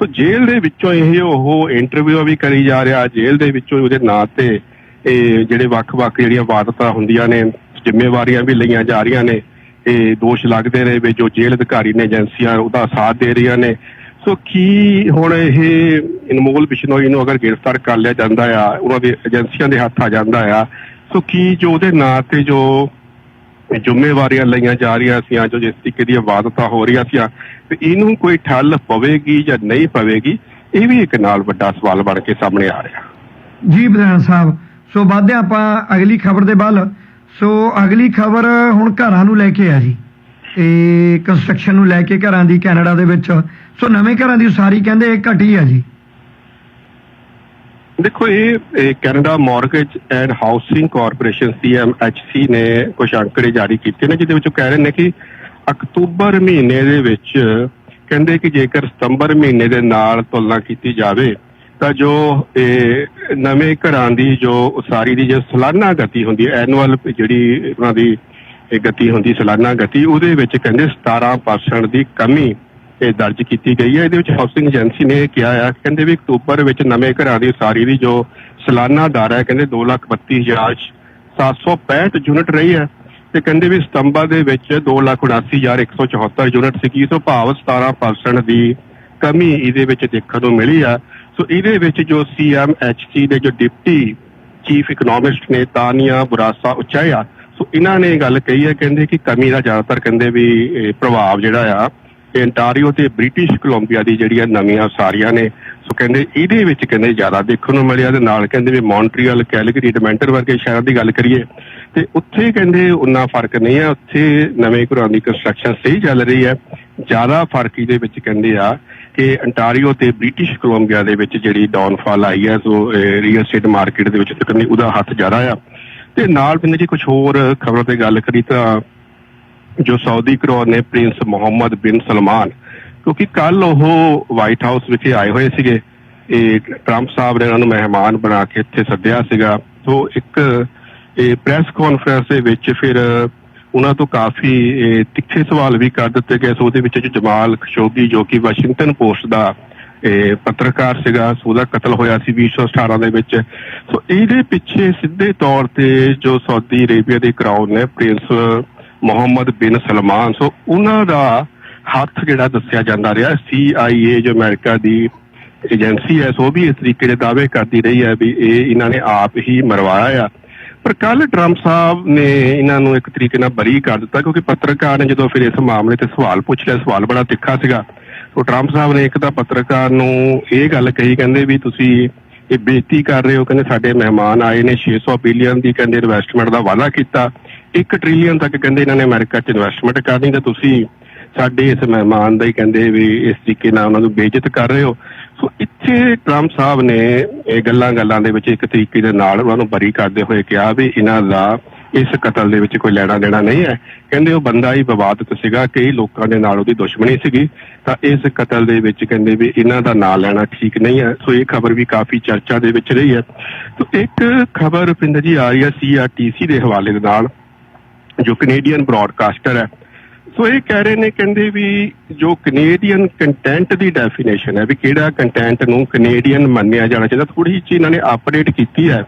ਸੋ ਜੇਲ੍ਹ ਦੇ ਵਿੱਚੋਂ ਇਹ ਉਹ ਇੰਟਰਵਿਊ ਵੀ ਕਰੀ ਜਾ ਰਿਹਾ, ਜੇਲ੍ਹ ਦੇ ਵਿੱਚੋਂ ਉਹਦੇ ਨਾਂ ਤੇ ਇਹ ਜਿਹੜੇ ਵੱਖ-ਵੱਖ ਜਿਹੜੀਆਂ ਵਾਦਤਾਂ ਹੁੰਦੀਆਂ ਨੇ, ਜ਼ਿੰਮੇਵਾਰੀਆਂ ਵੀ ਲਈਆਂ ਜਾ ਰਹੀਆਂ ਨੇ, ਇਹ ਦੋਸ਼ ਲੱਗਦੇ ਨੇ ਵੀ ਜੋ ਜੇਲ੍ਹ ਅਧਿਕਾਰੀ ਨੇ ਏਜੰਸੀਆਂ ਉਹਦਾ ਸਾਥ ਦੇ ਰਹੀਆਂ ਨੇ। ਸੋ ਕੀ ਹੁਣ ਇਹ ਇਨਮੋਲ ਬਿਸ਼ਨੋਈ ਨੂੰ ਅਗਰ ਗ੍ਰਿਫਤਾਰ ਕਰ ਲਿਆ ਜਾਂਦਾ ਆ, ਉਹਨਾਂ ਦੇ ਏਜੰਸੀਆਂ ਦੇ ਹੱਥ ਆ ਜਾਂਦਾ ਆ, ਸੋ ਕੀ ਜੋ ਉਹਦੇ ਨਾਂ ਤੇ ਜੋ ਜ਼ਿੰਮੇਵਾਰੀਆਂ ਲਈਆਂ ਜਾ ਰਹੀਆਂ ਸੀ ਜੋ ਜਿਸ ਤਰੀਕੇ ਦੀਆਂ ਵਾਦਤਾਂ ਹੋ ਰਹੀਆਂ ਸੀ ਤੇ ਇਹਨੂੰ ਕੋਈ ਠੱਲ ਪਵੇਗੀ ਜਾਂ ਨਹੀਂ ਪਵੇਗੀ, ਇਹ ਵੀ ਇੱਕ ਨਾਲ ਵੱਡਾ ਸਵਾਲ ਬਣ ਕੇ ਸਾਹਮਣੇ ਆ ਰਿਹਾ। ਜੀ ਬਦਾਨ ਸਾਹਿਬ, ਸੋ ਵਾਧੇ ਆਪਾਂ ਅਗਲੀ ਖਬਰ ਦੇ ਵੱਲ। ਸੋ ਅਗਲੀ ਖਬਰ ਹੁਣ ਘਰਾਂ ਨੂੰ ਲੈ ਕੇ ਆ ਜੀ। ਤੇ ਕੰਸਟਰਕਸ਼ਨ ਨੂੰ ਲੈ ਕੇ ਘਰਾਂ ਦੀ ਕੈਨੇਡਾ ਦੇ ਵਿੱਚ। ਸੋ ਨਵੇਂ ਘਰਾਂ ਦੀ ਉਸਾਰੀ ਕਹਿੰਦੇ ਘਟੀ ਆ ਜੀ। ਦੇਖੋ, ਇਹ Canada mortgage and housing corporation CMHC ਨੇ ਕੁਝ ਅੰਕੜੇ ਜਾਰੀ ਕੀਤੇ ਨੇ, ਜਿਹਦੇ ਵਿੱਚ ਉਹ ਕਹਿ ਰਹੇ ਨੇ ਕਿ ਅਕਤੂਬਰ ਮਹੀਨੇ ਦੇ ਵਿੱਚ ਕਹਿੰਦੇ ਕਿ ਜੇਕਰ ਸਤੰਬਰ ਮਹੀਨੇ ਦੇ ਨਾਲ ਤੁਲਨਾ ਕੀਤੀ ਜਾਵੇ, ਤਾਂ ਜੋ ਇਹ ਨਵੇਂ ਘਰਾਂ ਦੀ ਜੋ ਉਸਾਰੀ ਦੀ ਜੋ ਸਾਲਾਨਾ ਗਤੀ ਹੁੰਦੀ ਹੈ ਐਨੂਅਲ ਜਿਹੜੀ ਉਹਨਾਂ ਦੀ ਗਤੀ ਹੁੰਦੀ, ਸਾਲਾਨਾ ਗਤੀ, ਉਹਦੇ ਵਿੱਚ ਕਹਿੰਦੇ 17% ਦੀ ਕਮੀ ਇਹ ਦਰਜ ਕੀਤੀ ਗਈ ਹੈ। ਇਹਦੇ ਵਿੱਚ ਹਾਊਸਿੰਗ ਏਜੰਸੀ ਨੇ ਇਹ ਕਿਹਾ ਆ ਕਹਿੰਦੇ ਵੀ ਅਕਤੂਬਰ ਵਿੱਚ ਨਵੇਂ ਘਰਾਂ ਦੀ ਉਸਾਰੀ ਦੀ ਜੋ ਸਾਲਾਨਾ ਦਰ ਹੈ, ਕਹਿੰਦੇ 232765 ਯੂਨਿਟ ਰਹੀ ਹੈ ਤੇ ਕਹਿੰਦੇ ਵੀ ਸਤੰਬਰ ਦੇ ਵਿੱਚ 279174 ਯੂਨਿਟ ਸੀਗੀ। ਸੋ ਭਾਵ 17% ਦੀ ਕਮੀ ਇਹਦੇ ਵਿੱਚ ਦੇਖਣ ਨੂੰ ਮਿਲੀ ਆ। ਸੋ ਇਹਦੇ ਵਿੱਚ ਜੋ ਸੀਐਮਐਚਸੀ ਦੇ ਜੋ ਡਿਪਟੀ ਚੀਫ ਇਕਨੋਮਿਸਟ ਨੇ ਤਾਨੀਆ ਬੁਰਾਸਾ ਉਚਾਇਆ। ਸੋ ਇਹਨਾਂ ਨੇ ਗੱਲ ਕਹੀ ਹੈ, ਕਹਿੰਦੇ ਕਿ ਕਮੀ ਦਾ ਜ਼ਿਆਦਾਤਰ ਕਹਿੰਦੇ ਵੀ ਪ੍ਰਭਾਵ ਜਿਹੜਾ ਆ ਇਹ ਅੰਟਾਰੀਓ ਤੇ ਬ੍ਰਿਟਿਸ਼ ਕੋਲੰਬੀਆ ਦੀ ਜਿਹੜੀਆਂ ਨਵੀਆਂ ਸਾਰੀਆਂ ਨੇ, ਸੋ ਕਹਿੰਦੇ ਇਹਦੇ ਵਿੱਚ ਕਹਿੰਦੇ ਜ਼ਿਆਦਾ ਦੇਖਣ ਨੂੰ ਮਿਲਿਆ ਤੇ ਨਾਲ ਕਹਿੰਦੇ ਵੀ ਮੌਂਟਰੀਅਲ, ਕੈਲਗਰੀ, ਐਡਮੰਟਰ ਵਰਗੇ ਸ਼ਹਿਰਾਂ ਦੀ ਗੱਲ ਕਰੀਏ, ਤੇ ਉੱਥੇ ਕਹਿੰਦੇ ਉਨਾ ਫ਼ਰਕ ਨਹੀਂ ਆ, ਉੱਥੇ ਨਵੇਂ ਘਰਾਂ ਦੀ ਕੰਸਟਰਕਸ਼ਨ ਸਹੀ ਚੱਲ ਰਹੀ ਹੈ। ਜ਼ਿਆਦਾ ਫ਼ਰਕ ਇਹਦੇ ਵਿੱਚ ਕਹਿੰਦੇ ਆ ਕਿ ਅੰਟਾਰੀਓ ਤੇ ਬ੍ਰਿਟਿਸ਼ ਕੋਲੰਬੀਆ ਦੇ ਵਿੱਚ ਜਿਹੜੀ ਡਾਊਨਫਾਲ ਆਈ ਹੈ, ਸੋ ਰੀਅਲ ਏਸਟੇਟ ਮਾਰਕੀਟ ਦੇ ਵਿੱਚ ਤੇ ਕਹਿੰਦੇ ਉਹਦਾ ਹੱਥ ਜ਼ਿਆਦਾ ਆ। ਤੇ ਨਾਲ ਪਿੰਡ ਜੀ ਕੁਝ ਹੋਰ ਖਬਰਾਂ ਤੇ ਗੱਲ ਕਰੀ ਤਾਂ ਜੋ ਸਾਊਦੀ ਕਰੋਨ ਨੇ ਪ੍ਰਿੰਸ ਮੁਹੰਮਦ ਬਿਨ ਸਲਮਾਨ ਕਿਉਂਕਿ ਕੱਲ ਉਹ ਵਾਈਟ ਹਾਊਸ ਵਿਖੇ ਆਏ ਹੋਏ ਸੀਗੇ। ਇਹ ਟਰੰਪ ਸਾਹਿਬ ਨੇ ਉਹਨਾਂ ਨੂੰ ਮਹਿਮਾਨ ਬਣਾ ਕੇ ਇੱਥੇ ਸੱਦਿਆ ਸੀਗਾ। ਸੋ ਇੱਕ ਇਹ ਪ੍ਰੈਸ ਕਾਨਫਰੰਸ ਦੇ ਵਿੱਚ ਫਿਰ ਉਹਨਾਂ ਤੋਂ ਕਾਫੀ ਇਹ, ਤਿੱਖੇ ਸਵਾਲ ਵੀ ਕਰ ਦਿੱਤੇ ਗਏ। ਸੋ ਉਹਦੇ ਵਿੱਚ ਜਮਾਲ ਖਸ਼ੋਗੀ ਜੋ ਕਿ ਵਾਸ਼ਿੰਗਟਨ ਪੋਸਟ ਦਾ ਇਹ ਪੱਤਰਕਾਰ ਸੀਗਾ ਉਹਦਾ ਕਤਲ ਹੋਇਆ ਸੀ 2018 ਦੇ ਵਿੱਚ। ਸੋ ਇਹਦੇ ਪਿੱਛੇ ਸਿੱਧੇ ਤੌਰ ਤੇ ਜੋ ਸਾਊਦੀ ਅਰੇਬੀਆ ਦੇ ਕਰਾਊਨ ਨੇ prince Muhammad bin Salman. So ਉਹਨਾਂ ਦਾ ਹੱਥ ਜਿਹੜਾ ਦੱਸਿਆ ਜਾਂਦਾ ਰਿਹਾ CIA ਜੋ ਅਮਰੀਕਾ ਦੀ ਏਜੰਸੀ ਹੈ, ਸੋ ਵੀ ਇਸ ਤਰੀਕੇ ਦੇ ਦਾਅਵੇ ਕਰਦੀ ਰਹੀ ਹੈ ਵੀ ਇਹ ਇਹਨਾਂ ਨੇ ਆਪ ਹੀ ਮਰਵਾਇਆ ਆ। ਪਰ ਕੱਲ ਟਰੰਪ ਸਾਹਿਬ ਨੇ ਇਹਨਾਂ ਨੂੰ ਇੱਕ ਤਰੀਕੇ ਨਾਲ ਬਰੀ ਕਰ ਦਿੱਤਾ, ਕਿਉਂਕਿ ਪੱਤਰਕਾਰ ਨੇ ਜਦੋਂ ਫਿਰ ਇਸ ਮਾਮਲੇ ਤੇ ਸਵਾਲ ਪੁੱਛ ਲਿਆ, ਸਵਾਲ ਬੜਾ ਤਿੱਖਾ ਸੀਗਾ। ਸੋ, ਟਰੰਪ ਸਾਹਿਬ ਨੇ ਇੱਕ ਤਾਂ ਪੱਤਰਕਾਰ ਨੂੰ ਇਹ ਗੱਲ ਕਹੀ, ਕਹਿੰਦੇ ਵੀ ਤੁਸੀਂ ਇਹ ਬੇਇੱਜ਼ਤੀ ਕਰ ਰਹੇ ਹੋ, ਕਹਿੰਦੇ ਸਾਡੇ ਮਹਿਮਾਨ ਆਏ ਨੇ 600 ਬਿਲੀਅਨ ਦੀ ਕਹਿੰਦੇ ਇਨਵੈਸਟਮੈਂਟ ਦਾ ਵਾਅਦਾ ਕੀਤਾ। 1 ਟ੍ਰਿਲੀਅਨ ਤੱਕ ਕਹਿੰਦੇ ਇਹਨਾਂ ਨੇ ਅਮਰੀਕਾ 'ਚ ਇਨਵੈਸਟਮੈਂਟ ਕਰਨੀ ਤਾਂ ਤੁਸੀਂ ਸਾਡੇ ਇਸ ਮਹਿਮਾਨ ਦਾ ਹੀ ਕਹਿੰਦੇ ਵੀ ਇਸ ਤਰੀਕੇ ਨਾਲ ਉਹਨਾਂ ਨੂੰ ਬੇਇੱਜ਼ਤ ਕਰ ਰਹੇ ਹੋ। ਸੋ ਇੱਥੇ ਟਰੰਪ ਸਾਹਿਬ ਨੇ ਇਹ ਗੱਲਾਂ ਗੱਲਾਂ ਦੇ ਵਿੱਚ ਇੱਕ ਤਰੀਕੇ ਦੇ ਨਾਲ ਉਹਨਾਂ ਨੂੰ ਬਰੀ ਕਰਦੇ ਹੋਏ ਕਿਹਾ ਵੀ ਇਹਨਾਂ ਦਾ ਇਸ ਕਤਲ ਦੇ ਵਿੱਚ ਕੋਈ ਲੈਣਾ ਦੇਣਾ ਨਹੀਂ ਹੈ। ਕਹਿੰਦੇ ਉਹ ਬੰਦਾ ਹੀ ਵਿਵਾਦਤ ਸੀਗਾ, ਕਈ ਲੋਕਾਂ ਦੇ ਨਾਲ ਉਹਦੀ ਦੁਸ਼ਮਣੀ ਸੀਗੀ। ਤਾਂ ਇਸ ਕਤਲ ਦੇ ਵਿੱਚ ਕਹਿੰਦੇ ਵੀ ਇਹਨਾਂ ਦਾ ਨਾਂ ਲੈਣਾ ਠੀਕ ਨਹੀਂ ਹੈ। ਸੋ ਇਹ ਖਬਰ ਵੀ ਕਾਫੀ ਚਰਚਾ ਦੇ ਵਿੱਚ ਰਹੀ ਹੈ। ਤੋ ਇੱਕ ਖਬਰ ਪਿੰਡ ਜੀ ਆ ਰਹੀ ਹੈ ਸੀਆਰਟੀਸੀ ਦੇ ਹਵਾਲੇ ਦੇ ਨਾਲ ਜੋ ਕੈਨੇਡੀਅਨ ਬ੍ਰਾਡਕਾਸਟਰ ਹੈ। ਸੋ ਇਹ ਕਹਿ ਰਹੇ ਨੇ, ਕਹਿੰਦੇ ਵੀ ਜੋ ਕੈਨੇਡੀਅਨ ਕੰਟੈਂਟ ਦੀ ਡੈਫੀਨੇਸ਼ਨ ਹੈ, ਵੀ ਕਿਹੜਾ ਕੰਟੈਂਟ ਨੂੰ ਕੈਨੇਡੀਅਨ ਮੰਨਿਆ ਜਾਣਾ ਚਾਹੀਦਾ ਥੋੜੀ ਜਿਹੀ ਇਹਨਾਂ ਨੇ ਅਪਡੇਟ ਕੀਤੀ ਹੈ।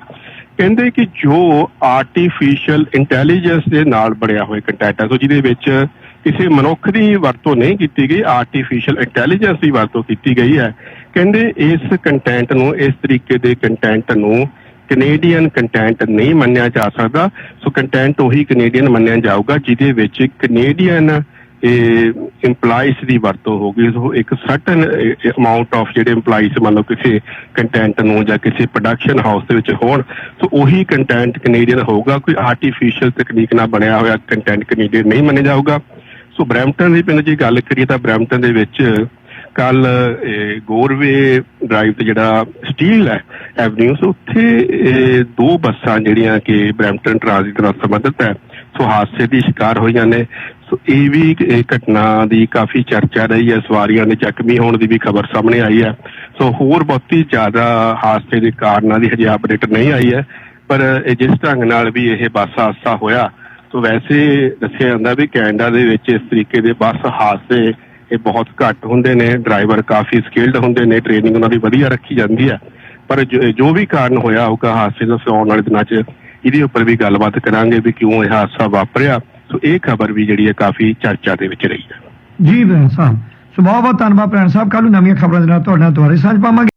ਕਹਿੰਦੇ ਕਿ ਜੋ ਆਰਟੀਫੀਸ਼ੀਅਲ ਇੰਟੈਲੀਜੈਂਸ ਦੇ ਨਾਲ ਬਣਿਆ ਹੋਇਆ ਕੰਟੈਂਟ ਹੈ, ਸੋ ਜਿਹਦੇ ਵਿੱਚ ਕਿਸੇ ਮਨੁੱਖ ਦੀ ਵਰਤੋਂ ਨਹੀਂ ਕੀਤੀ ਗਈ ਆਰਟੀਫੀਸ਼ੀਅਲ ਇੰਟੈਲੀਜੈਂਸ ਦੀ ਵਰਤੋਂ ਕੀਤੀ ਗਈ ਹੈ। ਕਹਿੰਦੇ ਇਸ ਕੰਟੈਂਟ ਨੂੰ, ਇਸ ਤਰੀਕੇ ਦੇ ਕੰਟੈਂਟ ਨੂੰ ਕੈਨੇਡੀਅਨ ਕੰਟੈਂਟ ਨਹੀਂ ਮੰਨਿਆ ਜਾ ਸਕਦਾ। ਸੋ ਕੰਟੈਂਟ ਉਹੀ ਕੈਨੇਡੀਅਨ ਮੰਨਿਆ ਜਾਊਗਾ, ਜਿਹਦੇ ਵਿੱਚ ਕੈਨੇਡੀਅਨ EMPLOYEES ਦੀ ਵਰਤੋਂ ਹੋਗੀ ਸੋ ਇੱਕ ਸਰਟਨ ਅਮਾਉਂਟ ਆਫ ਜਿਹੜੇ EMPLOYEES ਮੰਨ ਲਓ ਕਿਸੇ ਕੰਟੈਂਟ ਨੂੰ ਜਾਂ ਕਿਸੇ ਪ੍ਰੋਡਕਸ਼ਨ ਹਾਊਸ ਦੇ ਵਿੱਚ ਹੋਣ ਸੋ ਉਹੀ ਕੰਟੈਂਟ ਕੈਨੇਡੀਅਨ ਹੋਊਗਾ। ਕੋਈ ਆਰਟੀਫੀਸ਼ੀਅਲ ਤਕਨੀਕ ਨਾਲ ਬਣਿਆ ਹੋਇਆ ਕੰਟੈਂਟ ਕੈਨੇਡੀਅਨ ਨਹੀਂ ਮੰਨਿਆ ਜਾਊਗਾ। ਸੋ ਬ੍ਰੈਂਪਟਨ ਦੇ ਪਿੰਡ ਜੀ ਗੱਲ ਕਰੀਏ ਤਾਂ ਬ੍ਰੈਂਪਟਨ ਦੇ ਵਿੱਚ ਕੱਲ ਗੋਰਵੇ ਡਰਾਈਵ ਤੇ ਜਿਹੜਾ ਸਟੀਲ ਹੈ ਐਵਨਿਊ ਸੋ ਉੱਥੇ ਇਹ, ਦੋ ਬੱਸਾਂ ਜਿਹੜੀਆਂ ਕਿ ਬ੍ਰੈਂਪਟਨ ਟ੍ਰਾਂਜ਼ਿਟ ਨਾਲ ਸੰਬੰਧਿਤ ਹੈ ਸੋ ਹਾਦਸੇ ਦੀ ਸ਼ਿਕਾਰ ਹੋਈਆਂ ਨੇ। ਸੋ ਇਹ ਵੀ ਘਟਨਾ ਦੀ ਕਾਫੀ ਚਰਚਾ ਰਹੀ ਹੈ ਸਵਾਰੀਆਂ ਦੇ ਜ਼ਖਮੀ ਹੋਣ ਦੀ ਵੀ ਖਬਰ ਸਾਹਮਣੇ ਆਈ ਹੈ। ਸੋ ਹੋਰ ਬਹੁਤੀ ਜ਼ਿਆਦਾ ਹਾਦਸੇ ਦੇ ਕਾਰਨਾਂ ਦੀ ਹਜੇ ਅਪਡੇਟ ਨਹੀਂ ਆਈ ਹੈ ਪਰ ਜਿਸ ਢੰਗ ਨਾਲ ਵੀ ਇਹ ਬੱਸ ਹਾਦਸਾ ਹੋਇਆ ਸੋ ਵੈਸੇ ਦੱਸਿਆ ਜਾਂਦਾ ਵੀ ਕੈਨੇਡਾ ਦੇ ਵਿੱਚ ਇਸ ਤਰੀਕੇ ਦੇ ਬੱਸ ਹਾਦਸੇ ਇਹ ਬਹੁਤ ਘੱਟ ਹੁੰਦੇ ਨੇ ਡਰਾਈਵਰ ਕਾਫੀ ਸਕਿਲਡ ਹੁੰਦੇ ਨੇ ਟ੍ਰੇਨਿੰਗ ਉਹਨਾਂ ਦੀ ਵਧੀਆ ਰੱਖੀ ਜਾਂਦੀ ਹੈ। ਪਰ ਜੋ ਵੀ ਕਾਰਨ ਹੋਇਆ ਹੋਊਗਾ ਹਾਦਸੇ ਦਾ ਆਉਣ ਵਾਲੇ ਦਿਨਾਂ 'ਚ ਇਹਦੇ ਉੱਪਰ ਵੀ ਗੱਲਬਾਤ ਕਰਾਂਗੇ ਵੀ ਕਿਉਂ ਇਹ ਹਾਦਸਾ ਵਾਪਰਿਆ। ਸੋ ਇਹ ਖਬਰ ਵੀ ਜਿਹੜੀ ਹੈ ਕਾਫੀ ਚਰਚਾ ਦੇ ਵਿੱਚ ਰਹੀ ਹੈ। ਜੀ ਭੈਣ ਸਾਹਿਬ। ਸੋ ਬਹੁਤ ਬਹੁਤ ਧੰਨਵਾਦ ਭੈਣ ਸਾਹਿਬ। ਕੱਲ ਨੂੰ ਨਵੀਆਂ ਖਬਰਾਂ ਦੇ ਨਾਲ ਤੁਹਾਡੇ ਨਾਲ ਦੁਬਾਰਾ ਸਾਂਝ ਪਾਵਾਂਗੇ।